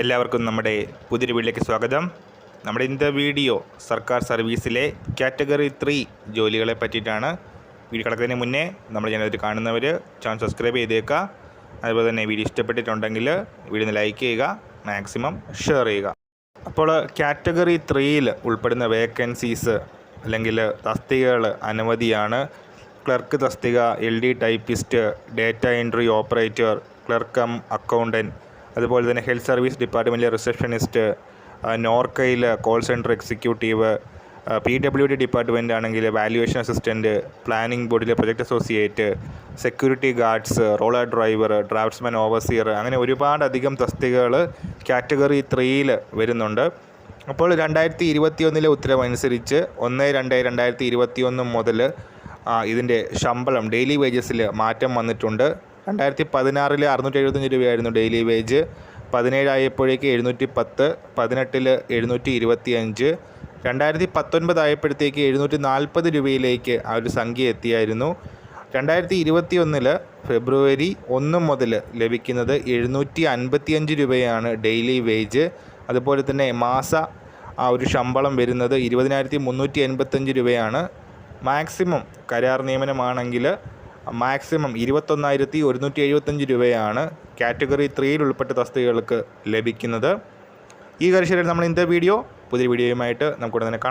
എല്ലാവർക്കും നമ്മുടെ പുതിയൊരു വീട്ടിലേക്ക് സ്വാഗതം. നമ്മുടെ ഇന്നത്തെ വീഡിയോ സർക്കാർ സർവീസിലെ കാറ്റഗറി ത്രീ ജോലികളെ പറ്റിയിട്ടാണ്. വീഡിയോ കിടക്കുന്നതിന് മുന്നേ നമ്മൾ ഞാനതിൽ കാണുന്നവർ ചാനൽ സബ്സ്ക്രൈബ് ചെയ്തേക്കുക. അതുപോലെ തന്നെ വീഡിയോ ഇഷ്ടപ്പെട്ടിട്ടുണ്ടെങ്കിൽ വീഡിയോ ഒന്ന് ലൈക്ക് ചെയ്യുക മാക്സിമം ഷെയർ ചെയ്യുക. അപ്പോൾ കാറ്റഗറി ത്രീയിൽ ഉൾപ്പെടുന്ന വേക്കൻസീസ് അല്ലെങ്കിൽ തസ്തികകൾ അനവധിയാണ് ക്ലർക്ക് തസ്തിക L D typist data entry operator clerk cum accountant അതുപോലെ തന്നെ ഹെൽത്ത് സർവീസ് ഡിപ്പാർട്ട്മെന്റിലെ receptionist നോർക്കയിൽ call centre executive P W D department ആണെങ്കിൽ വാല്യുവേഷൻ അസിസ്റ്റന്റ് പ്ലാനിംഗ് ബോർഡിലെ project associate security guards roller driver draftsman overseer അങ്ങനെ ഒരുപാടധികം തസ്തികകൾ category ത്രീയിൽ വരുന്നുണ്ട്. അപ്പോൾ രണ്ടായിരത്തി ഇരുപത്തി ഒന്നിലെ ഉത്തരവനുസരിച്ച് ഒന്ന് രണ്ട് രണ്ടായിരത്തി ഇരുപത്തിയൊന്ന് മുതൽ ഇതിന്റെ ശമ്പളം ഡെയിലി വേജസിൽ മാറ്റം വന്നിട്ടുണ്ട്. രണ്ടായിരത്തി പതിനാറിൽ അറുന്നൂറ്റി എഴുപത്തഞ്ച് രൂപയായിരുന്നു ഡെയിലി വേജ് പതിനേഴായപ്പോഴേക്ക് എഴുന്നൂറ്റി പത്ത് പതിനെട്ടിൽ എഴുന്നൂറ്റി ഇരുപത്തി അഞ്ച് രണ്ടായിരത്തി പത്തൊൻപത് ആയപ്പോഴത്തേക്ക് എഴുന്നൂറ്റി നാൽപ്പത് രൂപയിലേക്ക് ആ ഒരു സംഖ്യ എത്തിയായിരുന്നു. രണ്ടായിരത്തി ഇരുപത്തി ഒന്നിൽ ഫെബ്രുവരി ഒന്ന് മുതൽ ലഭിക്കുന്നത് എഴുന്നൂറ്റി അൻപത്തിയഞ്ച് രൂപയാണ് ഡെയിലി വേജ് അതുപോലെ തന്നെ മാസ ആ ഒരു ശമ്പളം വരുന്നത് ഇരുപതിനായിരത്തി മുന്നൂറ്റി എൺപത്തഞ്ച് രൂപയാണ്. മാക്സിമം കരാർ നിയമനമാണെങ്കിൽ മാക്സിമം ഇരുപത്തൊന്നായിരത്തി ഒരുന്നൂറ്റി എഴുപത്തഞ്ച് രൂപയാണ് കാറ്റഗറി ത്രീയിൽ ഉൾപ്പെട്ട തസ്തികകൾക്ക് ലഭിക്കുന്നത്. ഈ കർഷകരിൽ നമ്മൾ ഇന്നത്തെ വീഡിയോ പുതിയ വീഡിയോയുമായിട്ട് നമുക്കുടനെ കാണാം.